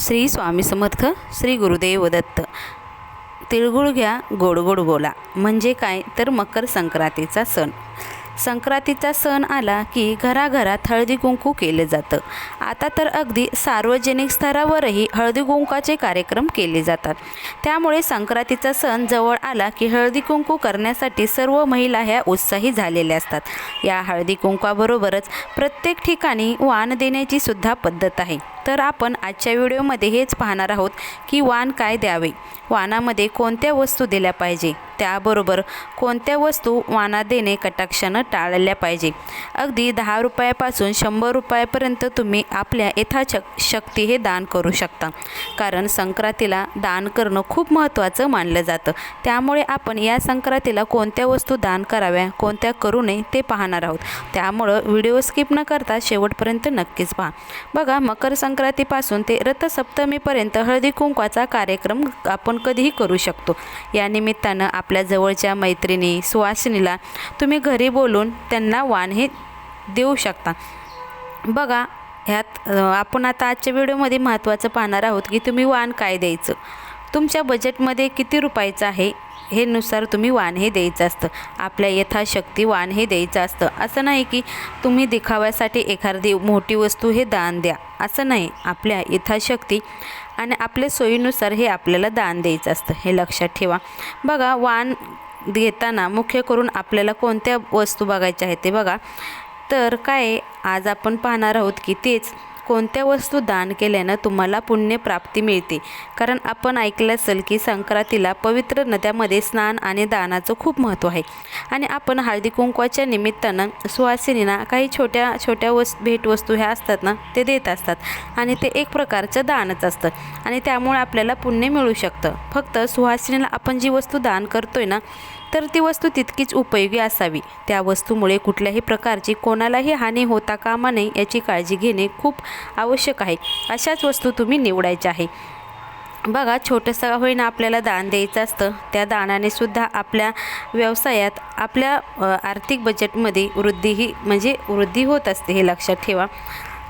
श्री स्वामी समर्थ श्री गुरुदेव दत्त. तिळगुळ घ्या गोड गोड बोला. म्हणजे काय? तर मकर संक्रांतीचा सण. संक्रांतीचा सण आला की घराघरात हळदी कुंकू केलं जातं. आता तर अगदी सार्वजनिक स्तरावरही हळदी कुंकाचे कार्यक्रम केले जातात. त्यामुळे संक्रांतीचा सण जवळ आला की हळदी कुंकू करण्यासाठी सर्व महिला ह्या उत्साही झालेल्या असतात. या हळदी कुंकाबरोबरच प्रत्येक ठिकाणी वाण देण्याची सुद्धा पद्धत आहे. तर आपण आजच्या व्हिडिओमध्ये हेच पाहणार आहोत की वाण काय द्यावे. वाणामध्ये कोणत्या वस्तू दिल्या पाहिजे? त्याबरोबर कोणत्या वस्तू वाना देणे कटाक्षानं टाळल्या पाहिजे? अगदी दहा रुपयापासून शंभर रुपयापर्यंत तुम्ही आपल्या यथाशक शक्ती हे दान करू शकता. कारण संक्रांतीला दान करणं खूप महत्त्वाचं मानलं जातं. त्यामुळे आपण या संक्रांतीला कोणत्या वस्तू दान कराव्या कोणत्या करू नये ते पाहणार आहोत. त्यामुळं व्हिडिओ स्किप न करता शेवटपर्यंत नक्कीच पहा. बघा मकर संक्रांत संक्रांतीपासून ते रथसप्तमीपर्यंत हळदी कुंकवाचा कार्यक्रम आपण कधीही करू शकतो. या निमित्तानं आपल्या जवळच्या मैत्रिणी सुवासिनीला तुम्ही घरी बोलून त्यांना वाण हे देऊ शकता. बघा ह्यात आपण आता आजच्या व्हिडिओमध्ये महत्त्वाचं पाहणार आहोत की तुम्ही वाण काय द्यायचं? तुमच्या बजेटमध्ये किती रुपयाचं आहे? हे नुसार तुम्ही वाण हे द्यायचं असतं. आपल्या यथाशक्ती वाण हे द्यायचं असतं. असं नाही की तुम्ही दिखाव्यासाठी एखादी मोठी वस्तू हे दान द्या. असं नाही. आपल्या यथाशक्ती आणि आपल्या सोयीनुसार हे आपल्याला दान द्यायचं असतं. हे लक्षात ठेवा. बघा वाण घेताना मुख्य करून आपल्याला कोणत्या वस्तू बघायच्या आहेत ते बघा. तर काय आज आपण पाहणार आहोत की तेच कोणत्या वस्तू दान केल्यानं तुम्हाला पुण्यप्राप्ती मिळते? कारण आपण ऐकलं असेल की संक्रांतीला पवित्र नद्यामध्ये स्नान आणि दानाचं खूप महत्त्व आहे. आणि आपण हळदी कुंकवाच्या निमित्तानं सुहासिनीना काही छोट्या छोट्या वस् भेटवस्तू ह्या असतात ना ते देत असतात. आणि ते एक प्रकारचं दानच असतं. आणि त्यामुळे आपल्याला पुण्य मिळू शकतं. फक्त सुहासिनीला आपण जी वस्तू दान करतोय ना तर ती वस्तू तितकीच उपयोगी असावी. त्या वस्तूमुळे कुठल्याही प्रकारची कोणालाही हानी होता कामा नये याची काळजी घेणे खूप आवश्यक आहे. अशाच वस्तू तुम्ही निवडायच्या आहे. बघा छोटंसं होईना आपल्याला दान द्यायचं असतं. त्या दानाने सुद्धा आपल्या व्यवसायात आपल्या आर्थिक बजेटमध्ये वृद्धीही म्हणजे वृद्धी होत असते हे लक्षात ठेवा.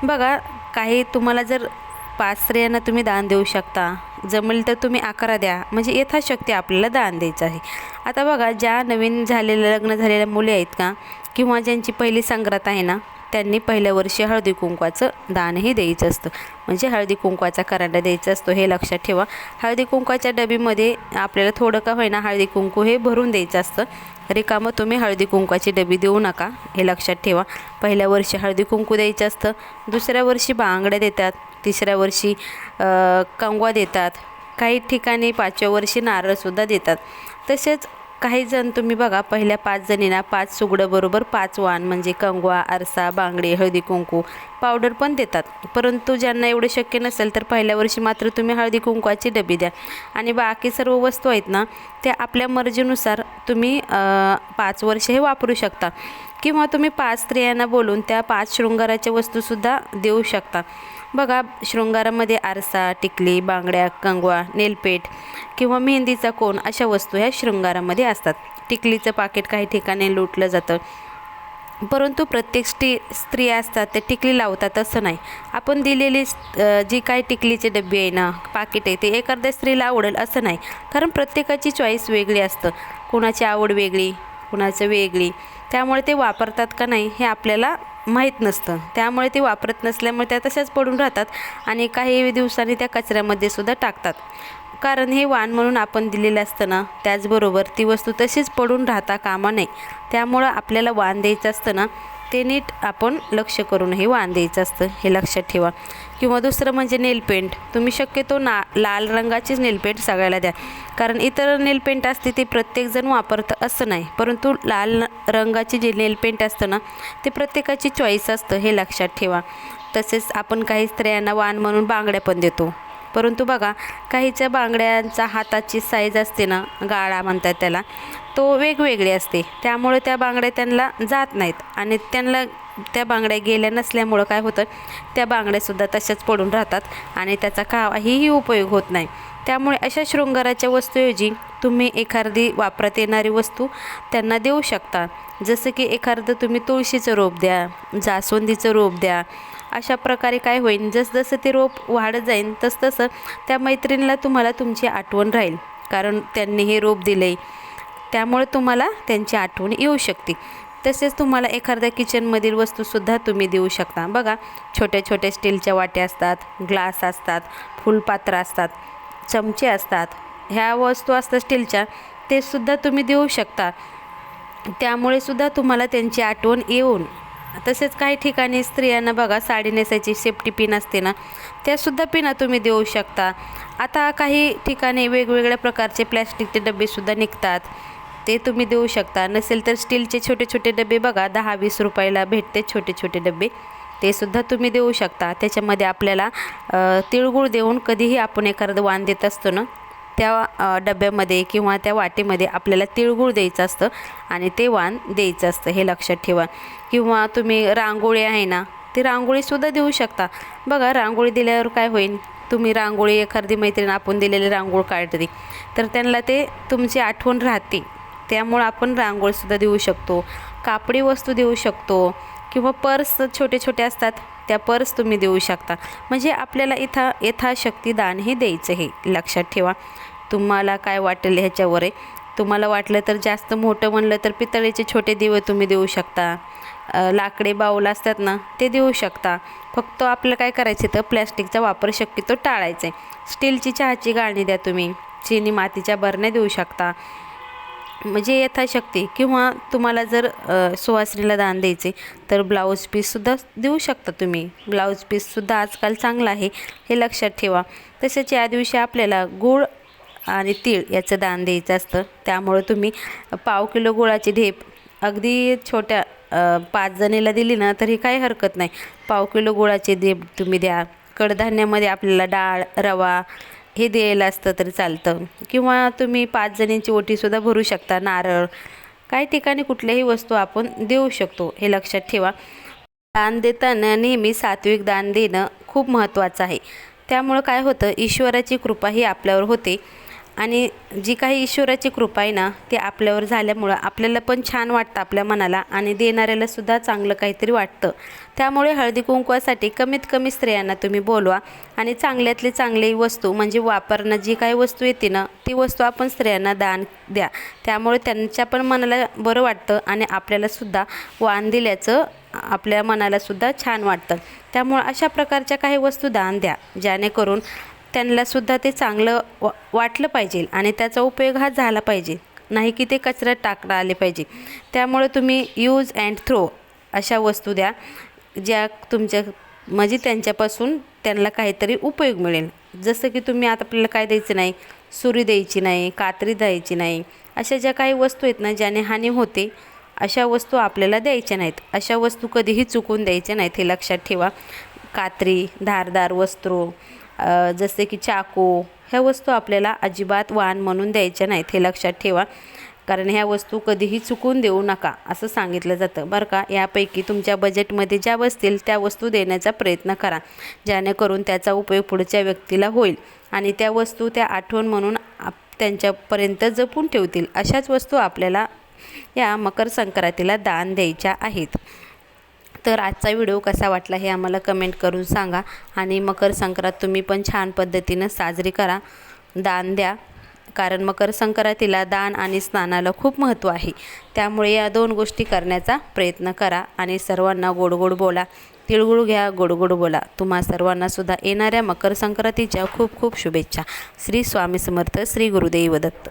बघा काही तुम्हाला जर पाच स्त्रियांना तुम्ही दान देऊ शकता. जमेल तर तुम्ही अकरा द्या. म्हणजे यथाशक्ती आपल्याला दान द्यायचं आहे. आता बघा ज्या नवीन झालेल्या लग्न झालेल्या मुली आहेत का किंवा ज्यांची पहिली संक्रांत आहे ना त्यांनी पहिल्या वर्षी हळदी कुंकवाचं दानही द्यायचं असतं. म्हणजे हळदी कुंकवाचा कराडा द्यायचा असतो हे लक्षात ठेवा. हळदी कुंकवाच्या डबीमध्ये आपल्याला थोडं का होईना हळदी कुंकू हे भरून द्यायचं असतं. रिकामं तुम्ही हळदी कुंकवाची डबी देऊ नका हे लक्षात ठेवा. पहिल्या वर्षी हळदी कुंकू द्यायचं असतं दुसऱ्या वर्षी बांगड्या देतात. तिसऱ्या वर्षी कंगवा देतात. काही ठिकाणी पाचव्या वर्षी नारळसुद्धा देतात. तसेच काही जण तुम्ही बघा पहिल्या पाच जणींना पाच सुगडं बरोबर पाच वाण म्हणजे कंगवा आरसा बांगडे हळदी कुंकू पावडर पण देतात. परंतु ज्यांना एवढं शक्य नसेल तर पहिल्या वर्षी मात्र तुम्ही हळदी कुंकवाची डबी द्या. आणि बाकी सर्व वस्तू आहेत ना त्या आपल्या मर्जीनुसार तुम्ही पाच वर्ष हे वापरू शकता. किंवा तुम्ही पाच स्त्रियांना बोलून त्या पाच शृंगाराच्या वस्तूसुद्धा देऊ शकता. बघा शृंगारामध्ये आरसा टिकली बांगड्या कंगवा नेलपेट किंवा मेहंदीचा कोण अशा वस्तू ह्या शृंगारामध्ये असतात. टिकलीचं पाकिट काही ठिकाणी लुटलं जातं. परंतु प्रत्येक स्त्री स्त्रिया असतात त्या टिकली लावतात असं नाही. आपण दिलेली जी काही टिकलीचे डबे आहे ना पाकिट आहे ते एखाद्या स्त्रीला आवडेल असं नाही. कारण प्रत्येकाची चॉईस वेगळी असतं. कोणाची आवड वेगळी कुणाचं वेगळी. त्यामुळे ते वापरतात का नाही हे आपल्याला माहीत नसतं. त्यामुळे ते वापरत नसल्यामुळे त्या तशाच पडून राहतात आणि काही दिवसांनी त्या कचऱ्यामध्ये सुद्धा टाकतात. कारण हे वाण म्हणून आपण दिलेलं असतं ना त्याचबरोबर ती वस्तू तशीच पडून राहता कामा नये. त्यामुळं आपल्याला वाण द्यायचं असतं ना ते नीट आपण लक्ष करूनही वाण द्यायचं असतं हे लक्षात ठेवा. किंवा दुसरं म्हणजे नेलपेंट तुम्ही शक्यतो ना लाल रंगाचीच नेलपेंट सगळ्याला द्या. कारण इतर नेलपेंट असते ते प्रत्येकजण वापरतं असं नाही. परंतु लाल रंगाची जे नेलपेंट असतं ना ते प्रत्येकाची चॉईस असतं हे लक्षात ठेवा. तसेच आपण काही स्त्रियांना वाण म्हणून बांगड्या पण देतो. परंतु बघा काहीच्या बांगड्यांचा हाताची साईज असते ना गाळा म्हणतात त्याला तो वेगवेगळी असते. त्यामुळे त्या बांगड्या त्यांना जात नाहीत. आणि त्यांना त्या बांगड्या गेल्या नसल्यामुळं काय होतं त्या बांगड्यासुद्धा तशाच पडून राहतात आणि त्याचा काहीही उपयोग होत नाही. त्यामुळे अशा शृंगाराच्या वस्तूऐवजी तुम्ही एखादी वापरात येणारी वस्तू त्यांना देऊ शकता. जसं की एखादं तुम्ही तुळशीचं रोप द्या जास्वंदीचं रोप द्या अशा प्रकारे काय होईल? जसजसं ते रोप वाढत जाईल तसतसं त्या मैत्रिणीला तुम्हाला तुमची आठवण राहील. कारण त्यांनी हे रोप दिले त्यामुळे तुम्हाला त्यांची आठवण येऊ शकते. तसेच तुम्हाला एखाद्या किचनमधील वस्तूसुद्धा तुम्ही देऊ शकता. बघा छोट्या छोट्या स्टीलच्या वाट्या असतात ग्लास असतात फुलपात्र असतात चमचे असतात. ह्या वस्तू असतात स्टीलच्या ते सुद्धा तुम्ही देऊ शकता. त्यामुळे सुद्धा तुम्हाला त्यांची आठवण येऊन तसेच काही ठिकाणी स्त्रियांना बघा साडी नेसायची सेफ्टी पिन असते ना त्यासुद्धा पिना तुम्ही देऊ शकता. आता काही ठिकाणी वेगवेगळ्या प्रकारचे प्लॅस्टिकचे डबेसुद्धा निघतात. ते तुम्ही देऊ शकता. नसेल तर स्टीलचे छोटे छोटे डबे बघा दहा वीस रुपयाला भेटते छोटे छोटे डबे. ते सुद्धा तुम्ही देऊ शकता. त्याच्यामध्ये आपल्याला तिळगुळ देऊन कधीही आपण एखादं वाण देत असतो ना त्या डब्यामध्ये किंवा त्या वाटेमध्ये आपल्याला तिळगुळ द्यायचं असतं आणि ते वाण द्यायचं असतं हे लक्षात ठेवा. किंवा तुम्ही रांगोळी आहे ना ती रांगोळीसुद्धा देऊ शकता. बघा रांगोळी दिल्यावर काय होईल? तुम्ही रांगोळी एखादी मैत्रीण आपण दिलेली रांगोळ काढते तर त्यांना ते तुमची आठवण राहते. त्यामुळं आपण रांगोळीसुद्धा देऊ शकतो. कापडी वस्तू देऊ शकतो. किंवा पर्स छोटे छोटे असतात त्या पर्स तुम्ही देऊ शकता. म्हणजे आपल्याला इथं यथाशक्ती दान हे द्यायचं हे लक्षात ठेवा. तुम्हाला काय वाटेल ह्याच्यावर आहे? तुम्हाला वाटलं तर जास्त मोठं म्हणलं तर पितळेचे छोटे दिवे तुम्ही देऊ शकता. लाकडे बाऊल असतात ना ते देऊ शकता. फक्त आपलं काय करायचं तर प्लॅस्टिकचा वापर शक्यतो टाळायचा आहे. स्टीलची चहाची गाळणी द्या तुम्ही. चिनी मातीच्या बरण्या देऊ शकता. म्हणजे यथाशक्ती. किंवा तुम्हाला जर सुवासिनीला दान द्यायचे तर ब्लाऊज पीससुद्धा देऊ शकता तुम्ही. ब्लाऊज पीससुद्धा आजकाल चांगला आहे हे लक्षात ठेवा. तसेच या दिवशी आपल्याला गूळ आणि तीळ याचं दान द्यायचं असतं. त्यामुळं तुम्ही पाव किलो गुळाची ढेप अगदी छोट्या पाच जणीला दिली ना तरी काही हरकत नाही. पाव किलो गुळाची ढेप तुम्ही द्या. कडधान्यामध्ये आपल्याला डाळ रवा हे द्यायला असतं तरी चालतं. किंवा तुम्ही पाच जणींची ओटीसुद्धा भरू शकता नारळ. काही ठिकाणी कुठल्याही वस्तू आपण देऊ शकतो हे लक्षात ठेवा. दान देताना नेहमी सात्विक दान देणं खूप महत्त्वाचं आहे. त्यामुळं काय होतं ईश्वराची कृपा ही आपल्यावर होते. आणि जी काही ईश्वराची कृपा आहे ना ती आपल्यावर झाल्यामुळं आपल्याला पण छान वाटतं आपल्या मनाला आणि देणाऱ्यालासुद्धा चांगलं काहीतरी वाटतं. त्यामुळे हळदी कुंकवासाठी कमीत कमी स्त्रियांना तुम्ही बोलवा आणि चांगल्यातली चांगली वस्तू म्हणजे वापरणं जी काही वस्तू येते ना ती वस्तू आपण स्त्रियांना दान द्या. त्यामुळे त्यांच्या पण मनाला बरं वाटतं आणि आपल्यालासुद्धा वाण दिल्याचं आपल्या मनालासुद्धा छान वाटतं. त्यामुळं अशा प्रकारच्या काही वस्तू दान द्या जेणेकरून त्यांनासुद्धा ते चांगलं वा वाटलं पाहिजे आणि त्याचा उपयोग हा झाला पाहिजे. नाही की ते कचऱ्यात टाकता आले पाहिजे. त्यामुळे तुम्ही यूज अँड थ्रो अशा वस्तू द्या ज्या तुमच्या म्हणजे त्यांच्यापासून त्यांना काहीतरी उपयोग मिळेल. जसं की तुम्ही आता आपल्याला काय द्यायचं नाही सुरी द्यायची नाही कात्री द्यायची नाही अशा ज्या काही वस्तू आहेत ना ज्याने हानी होते अशा वस्तू आपल्याला द्यायच्या नाहीत. अशा वस्तू कधीही चुकून द्यायच्या नाहीत हे लक्षात ठेवा. कात्री धारदार वस्त्रो जसे की चाकू ह्या वस्तू आपल्याला अजिबात वाण म्हणून द्यायच्या नाहीत हे लक्षात ठेवा. कारण ह्या वस्तू कधीही चुकून देऊ नका असं सांगितलं जातं. बरं का? यापैकी तुमच्या बजेटमध्ये ज्या बसतील त्या वस्तू देण्याचा प्रयत्न करा जेणेकरून त्याचा उपयोग पुढच्या व्यक्तीला होईल. आणि त्या वस्तू त्या आठवण म्हणून आप त्यांच्यापर्यंत जपून ठेवतील अशाच वस्तू आपल्याला या मकर संक्रांतीला दान द्यायच्या आहेत. तर आजचा व्हिडिओ कसा वाटला हे आम्हाला कमेंट करून सांगा. आणि मकर संक्रांत तुम्ही पण छान पद्धतीनं साजरी करा. दान द्या. कारण मकर संक्रांतीला दान आणि स्नानाला खूप महत्त्व आहे. त्यामुळे या दोन गोष्टी करण्याचा प्रयत्न करा आणि सर्वांना गोड गोड बोला. तिळगुळ घ्या गोड गोड बोला. तुम्हा सर्वांनासुद्धा येणाऱ्या मकर संक्रांतीच्या खूप खूप शुभेच्छा. श्री स्वामी समर्थ श्री गुरुदेव दत्त.